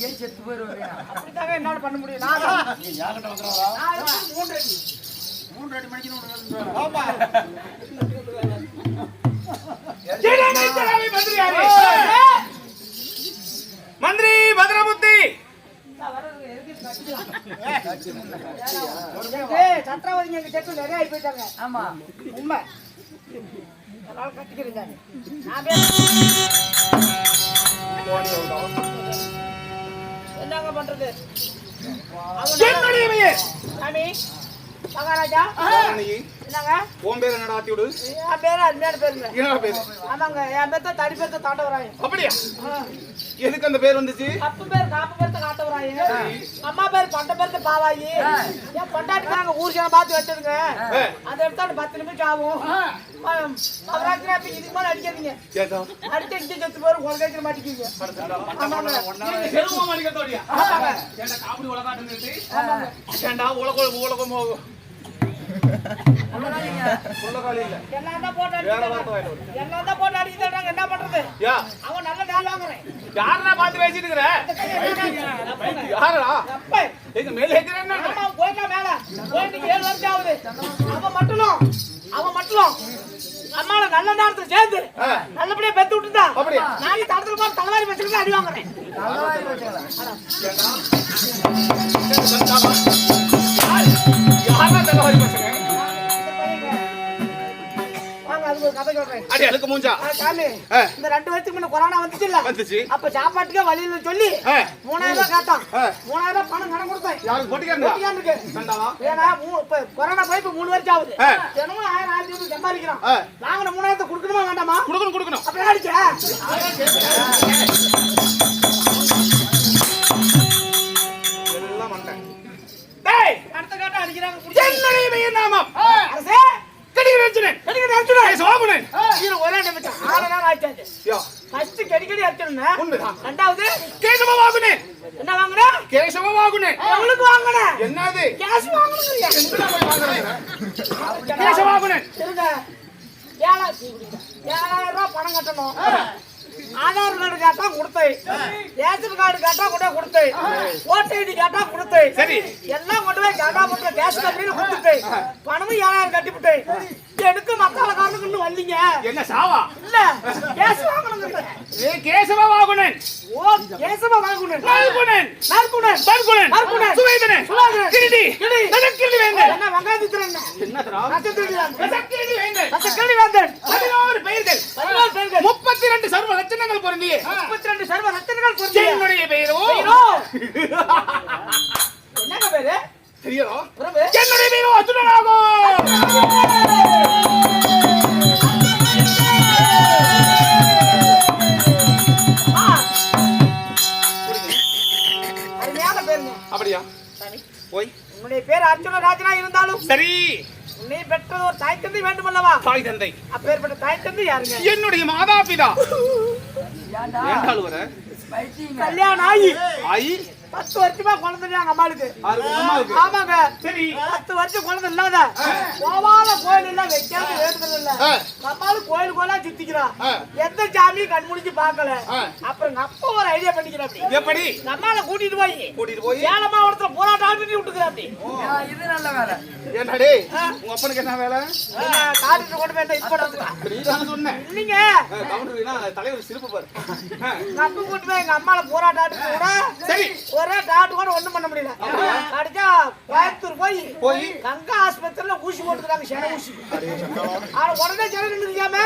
கட்டிக்கே செத்து போயிருவாங்க அப்படித்தாங்க என்னால பண்ண முடியும். நான் தான். யார்கிட்ட வந்துடுறா நான் தான் மூன்று அடி. மூன்று அடி மணிக்கு ஒன்று ஆமா. மந்திரி பத்ரமுத்தி சத்திரவதிங்க எங்க செட்டு நிறைய ஆகி போயிட்டாங்க. ஆமா. உண்மை. அதனால நான். என்னுடைய மகாராஜா என்னங்க? உன் பேரை நடாத்தி விடு? என் பேரு அருமையான பேருங்க என்னடா பேரு? ஆமாங்க என் பேர்த்த தடி பேர்த்த தாண்டவராயன். அப்படியா? எதுக்கு அந்த பேர் வந்துச்சு? அப்பு பேர் காப்பு பேர்த்த காட்டவராயன் அம்மா பேர் பண்ட பேர்த்த பாவாயி என் பொண்டாட்டி நாங்க ஊருக்கு பார்த்து வச்சதுங்க எடுத்தா ஒரு பத்து நிமிஷம் ஆகும். அப்ப இதுக்கு மேல அடிக்காதீங்க. அடிச்சு இங்கே செத்து போற உங்களுக்கு வைக்கிற மாட்டேங்க ஆமாங்க. காமெடி ஏண்டா உலகம் உலகம்? உள்ளகாலி எங்க மேல இருக்கிறேன் ஆமா போயிட்டான் மேல போயிட்டு ஏழு வருஷம் ஆகுது அவன் மட்டும் அவன் மட்டும் அம்மால நல்ல நேரத்துல சேர்ந்து நல்லபடியா பெத்து விட்டுட்டா அப்படியா? நாளைக்கு தடத்துல போற தலைவாரி வச்சுக்கிட்டு அடி வாங்குறேன் சொல்றேன் அடி அழுக்க மூஞ்சா. ஆ, சாமி ஆ. இந்த ரெண்டு வருஷத்துக்கு முன்ன கொரோனா வந்துச்சுல்ல? வந்துச்சு. அப்ப சாப்பாட்டுக்கே வழியில சொல்லி. மூணாயிரம் ரூபாய் கேட்டான். மூணாயிரம் ரூபாய் பணம் கடன் கொடுத்தேன். யாருக்கு போட்டிக்காரங்க? ஏன்னா கொரோனா போய் இப்ப மூணு வருஷம் ஆகுது. தினமும் ஆயிரம் ஆயிரத்தி ஐநூறு சம்பாதிக்கிறான் ஆ. வாங்கின மூணாயிரத்தை கொடுக்கணுமா வேண்டாமா? கொடுக்கணும் கொடுக்கணும். அப்படியே அடிச்ச எல்லாம் வந்தேன் டேய்! அடுத்த காட்டம் அடிக்கிறாங்க. என்னுடைய நாமம். அரசே, அடிச்சிடு. சோபனன் இரு, ஒரே நிமிஷம். ஆறு நேரம் ஆயிடுச்சு. யா First கடிக்கடி அடிச்சிடுங்க. உண்மைதான் ரெண்டாவது கேசவவாகுனன் என்ன வாங்குன? கேசவவாகுனன் எவ்வளவுக்கு வாங்குன? என்னது cash வாங்கணுங்கிறியா? எங்கடா போய் வாங்குறீங்க? கேசவவாகுனன் இருங்க. ஏழா- ஏழாயிரம் ரூபாய் பணம் கட்டணும் ஆதார் கார்டு கேட்டா கொடுத்தேன். ரேஷன் கார்டு கேட்டா போய் கொடுத்தேன். ஓட்டு ஐடி கேட்டா கொடுத்தேன். சரி. எல்லாம் கொண்டு போய் கேட்டா போட்டு கேஸ் கம்பெனியில கொடுத்துட்டேன். பணமும் ஏழாயிரம் கட்டிவிட்டேன் எனக்கு மத்தால காரணம் இன்னும் வரலீங்க? என்ன சாவா? இல்ல. கேஸ் வாங்கணுங்க ஏ கேசவவாகுனன் ஓ கேசவ வாங்கணும் நல்குணன் நற்குணன். பர்குணன் நற்குணன். சுவேதனன் சுவேதனன். கிருடி கிருடி. நலக்கிருடி வேந்தன். என்ன வெங்காயத்திறன் என்னதுடா? நட்சத்திரம் நலக்கிருடி வேந்தன். நட்சத்திரம் வேந்தன். பதினோரு பெயர்கள். பதினோரு பேர்கள் முப்பத்தி ரெண்டு சர்வ லட்சணங்கள் பொருந்திய. முப்பத்தி ரெண்டு சர்வ ரத்தனங்கள் பொருந்திய. என்னுடைய பெயரோ? பெயரோ? என்னங்க பேரு தெரியலோ? பிரபு என்னுடைய பெயரோ? அர்ஜுனனாகும் அப்படியா போய். உன்னுடைய பேர் அர்ஜுன ராஜனா இருந்தாலும் சரி. உன்னை பெற்றது ஒரு தாய் தந்தை வேண்டுமல்லவா? தாய் தந்தை. அப்பேற்பட்ட தாய் தந்தை யாருங்க? என்னுடைய மாதா பிதா ஏன்டா ஏண்டாள் வர கல்யாணம் ஆகி. ஆயி பத்து வருஷமா குழந்தை அம்மாளுக்கு? ஆமாங்க. சரி. பத்து வருஷம் குழந்தை இல்லாத. போவாத கோயில் எல்லாம் வைக்காத வேண்டுதல் இல்ல. நம்மளும் கோயில் கோயிலா சுத்திக்கிறான். எந்த சாமியும் கண் முடிச்சு பார்க்கல. ஆ. அப்புறம் எங்க அப்பா ஒரு ஐடியா பண்ணிக்கிறேன் அப்படி எப்படி அம்மாவை கூட்டிட்டு போய். கூட்டிட்டு போய். சேலம் மாவட்டத்துல போராட்டம் அப்படி. ஆ, இது நல்ல வேலை. ஏண்டா டேய் உங்க அப்பனுக்கு என்ன வேலை? காட்டிட்டு கொண்டு போய் இது பண்ணுறதுக்கு நீ தானே சொன்ன. இல்லைங்க. கவுண்டர்னா தலைவர் சிரிப்பு பாரு. ஆ, எங்க கூட்டு அம்மால போராட்டம் ஆட்டி கூட சரி. ஒரே டாட்டு கூட ஒண்ணும் பண்ண முடியல. அடிச்சா கோயம்புத்தூர் போய் போய். கங்கா ஆஸ்பத்திரியில ஊசி போட்டுக்கிறாங்க சென ஊசி. ஆனா உடனே ஜனம் நின்றுக்காம?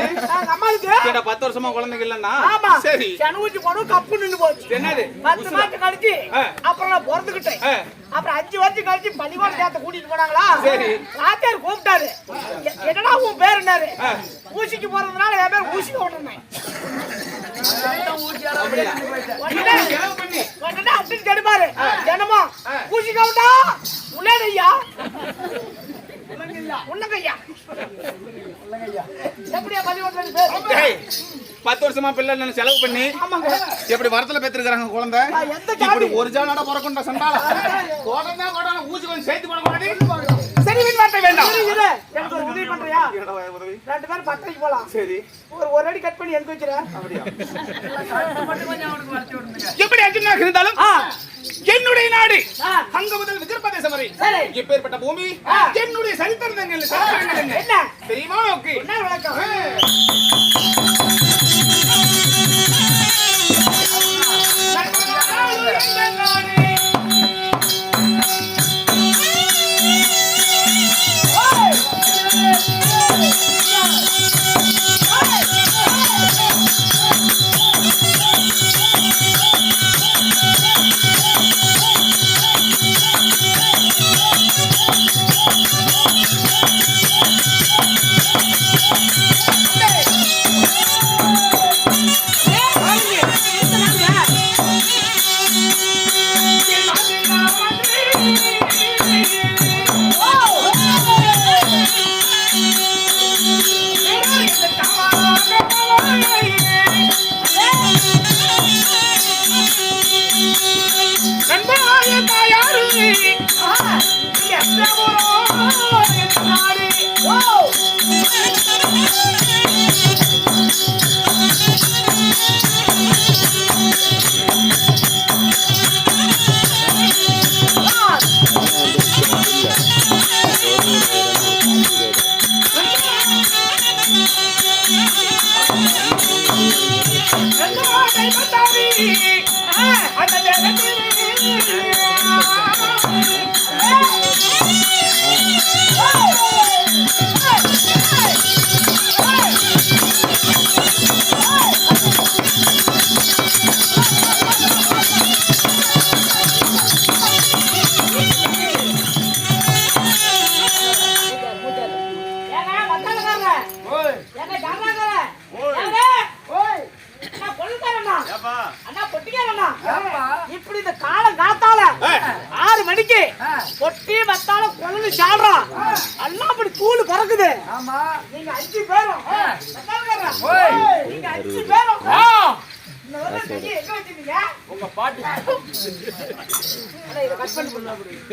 எங்க அம்மாவுக்கு? பத்து வருஷமா குழந்தைங்க இல்லன்னா? ஆமா. சரி. சென ஊசி போடும் கப்பு நின்னு போச்சு. என்னது? பத்து மாசம் கழிச்சு. அப்புறம் நான். அப்புறம் அஞ்சு வருஷம் கழிச்சு பள்ளிக்கூட சேர்த்து கூட்டிட்டு போனாங்களா? சரி. ராத்தியார் கூப்பிட்டாரு. என்னடா உன் பேர் என்னாரு. ஊசிக்கு போறதுனால என் பேர் ஊசி விட்டுருந்தேன் அப்படின்னு கெடுப்பாரு தினமும். ஊசி கவுண்டா? உள்ளேடு ஐயா உள்ளங்கய்யா எப்படியா பள்ளிக்கூடத்துல பேர்? டேய் பத்து வருஷமா பிள்ளை நான் செலவு பண்ணி ஆமாங்க. எப்படி வரத்துல பெற்றிருக்காங்க குழந்தை? இப்படி? ஒரு ஜானடா பிறக்கொண்ட சண்டால உடனே உடனே ஊசி கொஞ்சம் சேர்த்து போட கூடாது சரி வீண் வார்த்தை வேண்டாம். எனக்கு ஒரு உதவி பண்றியா? உதவி? ரெண்டு பேரும் பட்டறைக்கு போலாம். சரி. ஒரு ஒரு அடி கட் பண்ணி எனக்கு வைக்கிறேன் எப்படி அர்ஜுனாக இருந்தாலும் என்னுடைய நாடு. அங்க முதல் விதர்பதேசம் வரை. சரி. எப்பேற்பட்ட பூமி. என்னுடைய சரித்திரங்கள் தெரியுமா ஓகே என்ன விளக்கம்.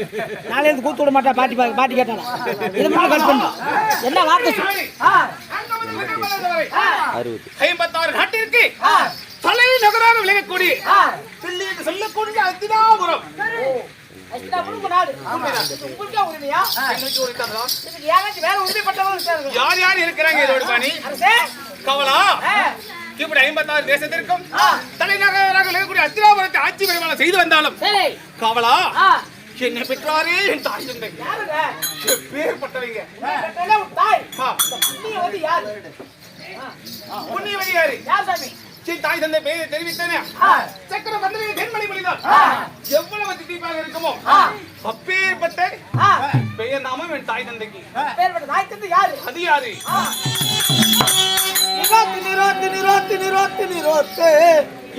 போடுங்க அப்படி. நாளே இருந்து கூத்து விட மாட்டா பாட்டி பா- பாட்டி கேட்டாலும் இதை மட்டும் பண்ணு என்ன வார்த்தை ஆ, ஐம்பத்தாறு நாட்டிற்கு ஆ, தலைநகராக விளங்கக்கூடிய சொல்லக்கூடிய அத்தினாபுரம்? யார் யார் இருக்கிறாங்க இதோட பாணி கவலா இப்படி ஐம்பத்தாறு தேசத்திற்கும். தலைநகராக விளங்கக்கூடிய அத்தினாபுரத்தை ஆட்சி பெருமாள் செய்து வந்தாலும். கவலா என்னை பெற்றாரே என் தாய் தந்தை வந்து யாரு? புண்ணியவதி யாரு யார் சாமி? என் தாய் தந்தை பெயரை தெரிவித்தேனே சக்கர வந்தனை தென்மணி மொழிதான். எவ்வளவு திட்டிப்பாக இருக்குமோ. அப்பேற்பட்ட. பெயர் நாமம் என் தாய் தந்தைக்கு தாய் தந்தை யாரு? அது யாரு. நிரோத்து, நிரோத்து, நிரோத்து, நிரோத்து, நிரோத்து.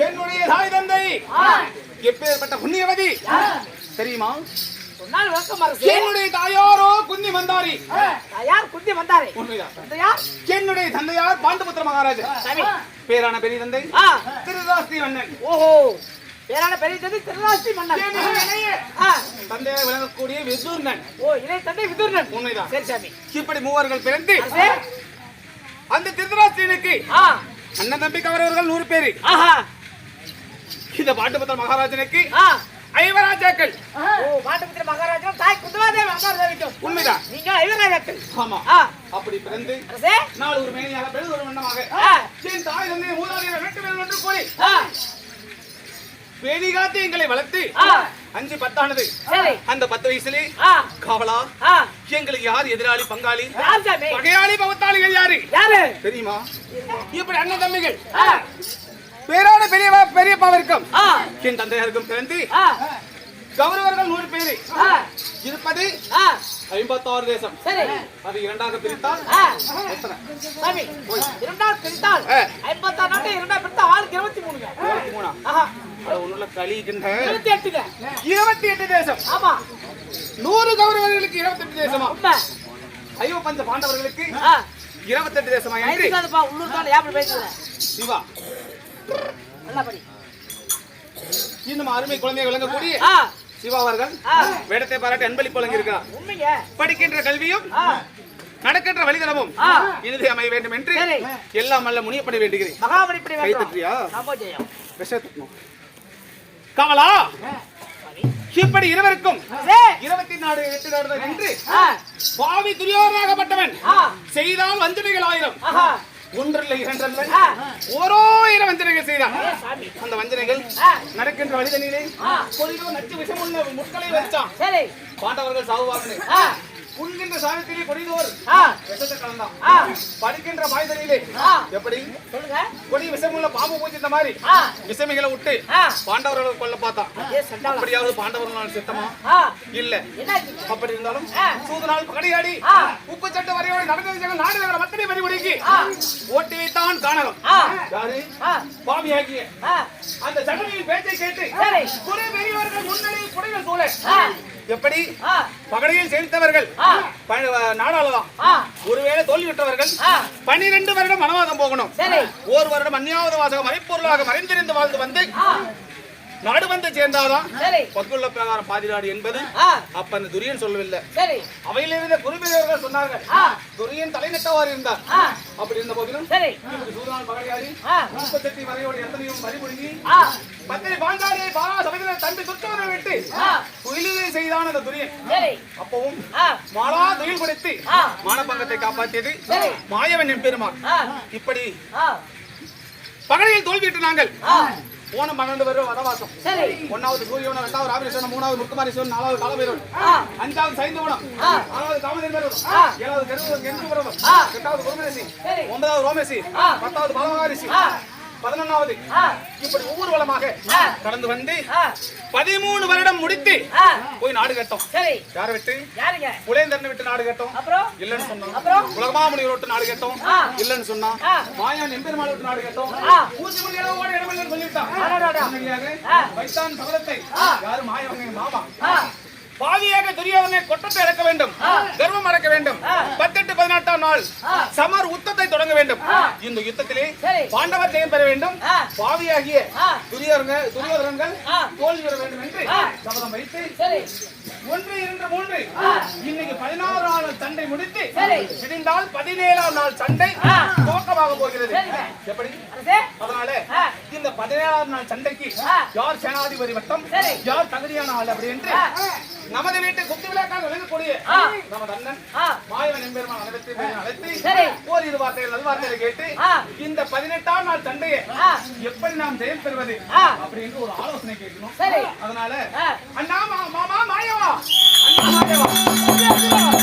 என்னுடைய தாய் தந்தை எப்பேற்பட்ட புண்ணியவதி? தெரியுமா? சொன்னால். என்னுடைய தாயாரோ குந்தி மந்தாரி. ஆ, யார் குந்தி வந்தாரே உண்மைதான். இந்த யார் என்னுடைய தந்தையார் பாண்டுபுத்திர மகாராஜா பேரான பெரிய தந்தை. திருதாஸ்தி மன்னன். ஓஹோ. பேரான பெரிய தந்தை திருநாசி மன்னன். தந்தையாக விளங்கக்கூடிய விதுர்ணன். ஓ இளைய தந்தை விதுரன் உண்மைதான். சரி சாமி. இப்படி மூவர்கள் பிறந்து அந்த திருதராஷ்டிரனுக்கு ஆ. அண்ணன் தம்பி கவரவர்கள் நூறு பேரு. ஆஹா. இந்த பாண்டுபுத்திர மகாராஜனுக்கு ஐவராஜாக்கள். ஓ பாட்டுபுத்திர மகாராஜா தாய் குந்தவாதேவி மகாராஜாவிக்கும் உண்மைதான். நீங்க ஐவராஜாக்கள். ஆமா. அப்படி பிறந்து நாள் ஒரு மேனியாக பெருது ஒரு வண்ணமாக. என் தாய் தந்தை மூதாதையர் வெட்டு வேணும் என்று கூறி பேடி காத்து எங்களை வளர்த்து அஞ்சு பத்தானது. அந்த பத்து வயசுலே காவலா? எங்களுக்கு யார் எதிராளி பங்காளி? பகையாளி பவத்தாளிகள் யாரு? யாரு? தெரியுமா? இப்படி அண்ணன் தம்பிகள். பேரான பெரியவா பெரியப்பாவிற்கும் என் தந்தையாருக்கும் பிறந்து கௌரவர்கள் நூறு பேரு. இருப்பது ஐம்பத்தாறு தேசம். சரி. அது இரண்டாக பிரித்தால் இரண்டாவது பிரித்தால். ஐம்பத்தாறு நாட்டு இரண்டாவது பிரித்தால் ஆளுக்கு இருபத்தி மூணுங்க. இருபத்தி மூணா? ஒண்ணுல கழிக்கின்ற இருபத்தி எட்டுங்க. இருபத்தி எட்டு தேசம். ஆமா. நூறு கௌரவர்களுக்கு இருபத்தி எட்டு தேசமா? ஐயோ பஞ்ச பாண்டவர்களுக்கு இருபத்தெட்டு தேசமா உள்ளூர் தான் ஏப்படி பேசுகிறேன் சிவா. இன்னும் அருமை குழந்தை விளங்கக்கூடிய சிவா அவர்கள். வேடத்தை பாராட்டி அன்பளிப்பு வழங்கியிருக்கிறார் படிக்கின்ற கல்வியும் நடக்கின்ற வழிதளமும் ஆ. இனிது அமைய வேண்டும் என்று. எல்லாம் அல்ல முனியப்பட வேண்டுகிறேன். கமலா! இப்படி இருவருக்கும். இருபத்தி நாடு எட்டு நாடு என்று பாவி துரியோதனாகப்பட்டவன் ஆ, செய்தால் வஞ்சனைகள் ஆயிரம். ஒன்றில்லை இரண்டல்ல. ஓரோயிரம் வஞ்சனைகள் செய்தான் அந்த வஞ்சனைகள். நடக்கின்ற வழிதனிலே. கொஞ்சம் நச்சு விஷமுள்ள முட்களை வச்சான் பாண்டவர்கள் சாகுவார்கள் உண்கின்ற சாதத்திலே கொடிதோர் விஷத்தை கலந்தான். படிக்கின்ற வாய்தலிலே ஆ. எப்படி? சொல்லுங்க. கொடி விஷமுள்ள பாம்பு இந்த மாதிரி. விஷமிகளை விட்டு. பாண்டவர்களை கொல்ல பார்த்தான் அப்படியாவது பாண்டவர்கள் சித்தமா? இல்ல. அப்படி இருந்தாலும். சூதனால் பகடியாடி. உப்பு சட்ட வரையோடு நடந்தது நாடு நகர மத்தனை பறிமுறைக்கு ஆ. ஓட்டி வைத்தான் காணகம். யாரு? ஆ, பாவியாகிய. ஆ, அந்த சடனின் பேச்சை கேட்டு. குறை பெரியவர்கள் முன்னணியில் குறைகள் சூழ ஆ, எப்படி? பகடையில் சேர்த்தவர்கள். நாடாளதான் ஒருவேளை தோல்வி விட்டவர்கள் ஆ. பன்னிரண்டு வருடம் வனவாதம் போகணும். ஒரு வருடம் அந்நியாவது வாசகம் மறைப்பொருளாக மறைந்திருந்து வாழ்ந்து வந்து நாடு வந்து சேர்ந்தாதான் சரி. பக்குள்ள பிரகாரம் பாதி நாடு என்பது அப்ப அந்த துரியன் சொல்லவில்லை. சரி. அவையிலிருந்த குருபீரர்கள் சொன்னார்கள். துரியன் தலைநட்டவாறு இருந்தார். அப்படி இருந்த போதிலும் பகடையாடி ஆ, முப்பத்தெட்டு வரையோடு எத்தனையும் ஆ, பத்திரி சபையில் தம்பி துர்க்கவனை விட்டு. துயிலுதை செய்தான் அந்த துரியன். அப்பவும் மாலா துயில் கொடுத்து. மானபங்கத்தை காப்பாற்றியது. மாயவன் எம்பெருமான். இப்படி பகடையில் தோல்வியிட்டு நாங்கள் போன பன்னெண்டு வருடம் வனவாசம் சரி ஒன்னாவது சூரியவனம் ரெண்டாவது ராமேஸ்வரன் மூணாவது முத்துமாரீஸ்வரன் நாலாவது காலபைரவன் அஞ்சாவது சைந்தவனம். ஆறாவது ஆ. ஏழாவது ஆ. எட்டாவது குருமேசி. ஒன்பதாவது ரோமேசி. பத்தாவது பாலமகாரிசி. பதினொன்னாவது. இப்படி ஊர்வலமாக ஆ. கடந்து வந்து பதிமூணு வருடம் முடித்து போய் நாடு கட்டோம். சரி. யாரை விட்டு? புலேந்தரனை விட்டு நாடு கட்டோம். அப்புறம்? இல்லன்னு சொன்னான். அப்புறம்? உலகமாமுனிவர் விட்டு நாடு கட்டோம். இல்லன்னு சொன்னான். ஆ. மாயான் எம்பெருமாள் விட்டு நாடு கட்டோம். ஆ. பூச்சி மணி அளவோட இடமில்லைன்னு சொல்லிவிட்டான். வைத்தான் சபலத்தை. யாரு மாயவங்க மாமா. பாவியாக துரியோதனை கொட்டத்தை இறக்க வேண்டும் கர்வம் அடக்க வேண்டும் பத்தெட்டு பதினெட்டாம் நாள் சமர் உத்தத்தை தொடங்க வேண்டும் இந்த யுத்தத்திலே. பாண்டவர் ஜெயம் பெற வேண்டும். பாவியாகிய. துரியோதன துரியோதனங்கள். தோல்வி பெற வேண்டும் என்று. சபதம் வைத்து ஒன்று இரண்டு மூன்று இன்னைக்கு பதினாறு நாள் சண்டை முடித்து சரி. முடிந்தால் பதினேழாம் நாள் சண்டை. துவக்கமாக போகிறது. எப்படி அதனால. இந்த பதினேழாம் நாள் சண்டைக்கு. யார் சேனாதிபதி வட்டம். யார் தகுதியான ஆள் அப்படி என்று. நமது வீட்டு குத்து விளக்காக விளங்கக்கூடிய. நமது அண்ணன் மாயவன் எம்பெருமான் அனைத்து அழைத்து. ஓரிரு வார்த்தைகள் நல்வார்த்தைகளை கேட்டு. இந்த பதினெட்டாம் நாள் சண்டையை. எப்படி நாம் ஜெயம் பெறுவது. அப்படின்னு ஒரு ஆலோசனை கேட்கணும். அதனால ஆ. 今までは、おま様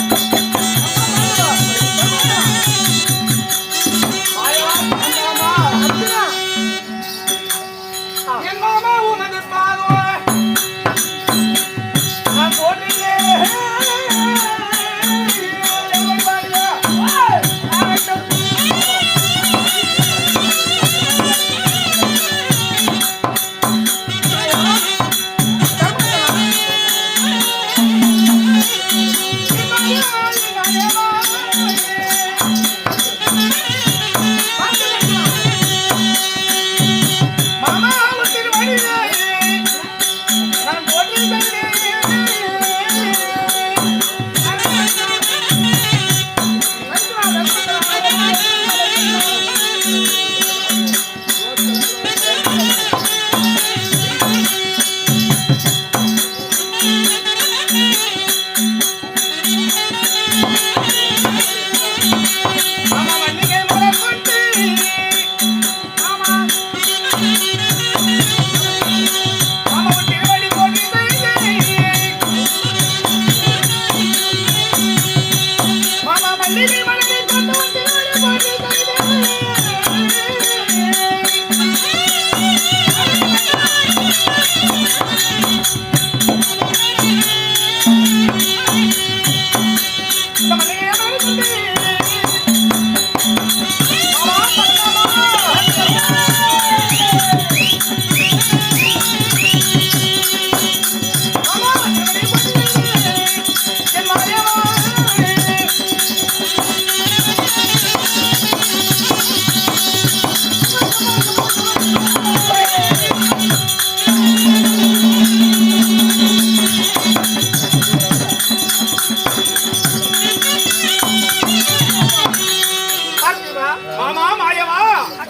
மாயமா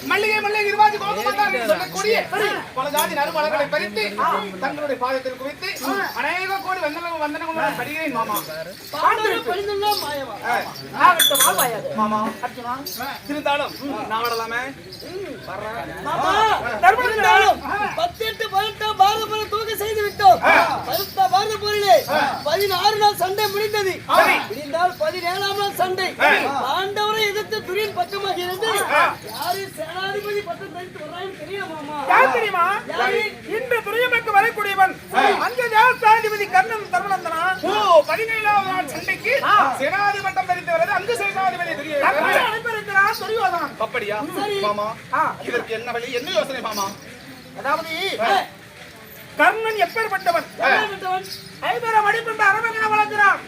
மல்லிகை மல்லிகை இருவாதி கோபமாதார் சொல்லக்கூடிய பல ஜாதி நறுமலர்களை பறித்து தங்களுடைய பாதத்தில் குவித்து அநேக கோடி வந்தன வந்தனங்களுடன் படிகிறேன் மாமா. மாமா. இருந்தாலும் நாடலாமே பத்து எட்டு பதினெட்டு பாரத பதினெட்டாம் பாரத போரிலே பதினாறு நாள் சண்டை முடிந்தது. முடிந்தால் பதினேழாம் நாள் சண்டை. பாண்டவரை எதிர்த்து துரியன் பக்கமாக இருந்து யாரு சேனாதிபதி பட்டம் தரித்து வர்றாங்கன்னு யார் தெரியுமா? யாரு? இன்று துரியமைக்கு வரக்கூடியவன் அந்த தேவஸ்தாதிபதி கர்ணன் தர்மநந்தனா? ஓ பதினேழாவது நாள் சண்டைக்கு சேனாதி பட்டம் தரித்து வருது அங்கு சேனாதிபதி அனுப்பியிருக்கிறான் துரியோதனன் அப்படியா. இதற்கு என்ன வழி? என்ன யோசனை மாமா? அதாவது கர்ணன் எப்பேற்பட்டவன்? ஐவரம் அடிப்பட்ட அரவங்கனை வளர்க்கிறான்?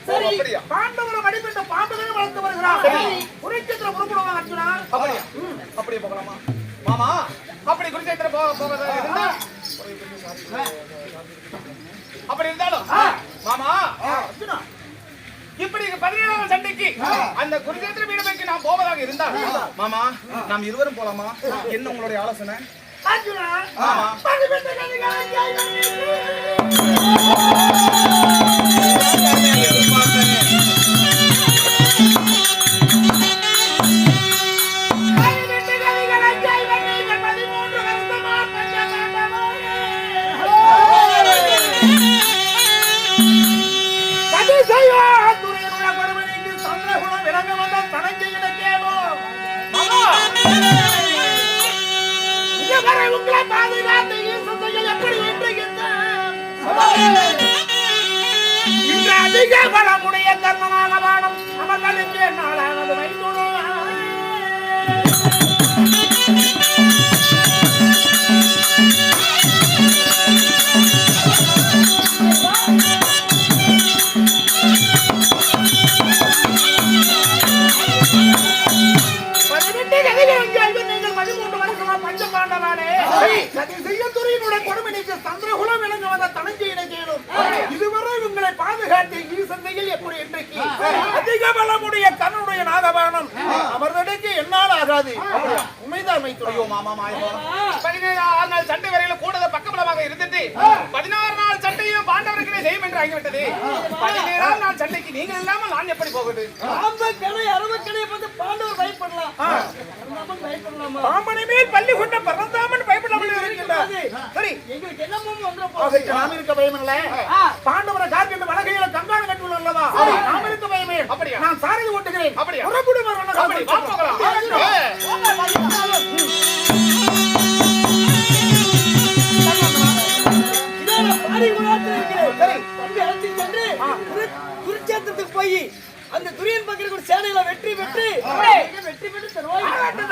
பாண்டவரம் அடிப்பட்ட பாம்புகளை வளர்த்து வருகிறான் குருட்சேத்திர புறப்படுவான் அர்ஜுனா. அப்படியா? அப்படியே போகலாமா? மாமா அப்படி குருச்சேத்திர போக இருந்தா? அப்படி இருந்தாலும் மாமா அர்ஜுனா இப்படி பதினேழாம் சண்டைக்கு அந்த குருச்சேத்திர பீடமைக்கு நாம் போவதாக இருந்தால் மாமா நாம் இருவரும் போலாமா? என்ன உங்களுடைய ஆலோசனை? அர்ஜுனா ஆமா. இன்று அதிக கர்மனாக வாழும் ஈசந்தையில் எப்படி இன்றைக்கு? அதிக பலமுடைய கண்ணுடைய நாகபானம். அவர்களுக்கு என்னால் ஆகாது. உண்மைதான் மைத்துரையோ ஐயோ மாமா பதினேழாம் நாள் சண்டை வரையில கூடத பக்கபலமாக இருந்துட்டு பதினாறு நாள் சண்டையும் பாண்டவர்களே செய்யும் என்று ஆகிவிட்டது. பதினேழாம் நாள் சண்டைக்கு நீங்கள் இல்லாமல் நான் எப்படி போகுது அரவக்கடை பார்த்து பாண்டவர் பயப்படலாம். பரந்தாமன் பயப்படலாமா? பாம்பனை மேல் பள்ளி கொண்ட பரந்தாமன் பயப்படாமல் இருக்கின்றார். சரி எங்களுக்கு என்னமோ வந்துட ஆக போகுது நாம் இருக்க பயமில்ல. பாண்டவரை வலகையில நாம் இருக்க பயமே அப்படியா? நான் சாரதி ஓட்டுகிறேன். அப்படியா? புறப்படுவார் அப்படி வா போகலாம் ஏ. இதோ நான் பாடி உணர்த்து இருக்கிறேன். சரி. தம்பி அழைத்துச் சென்று குரு- குருட்சேத்திரத்துக்கு போய் அந்த துரியன் பக்கத்தில் ஒரு சேனையில வெற்றி பெற்று வெற்றி பெற்று தருவாய் ரெண்டு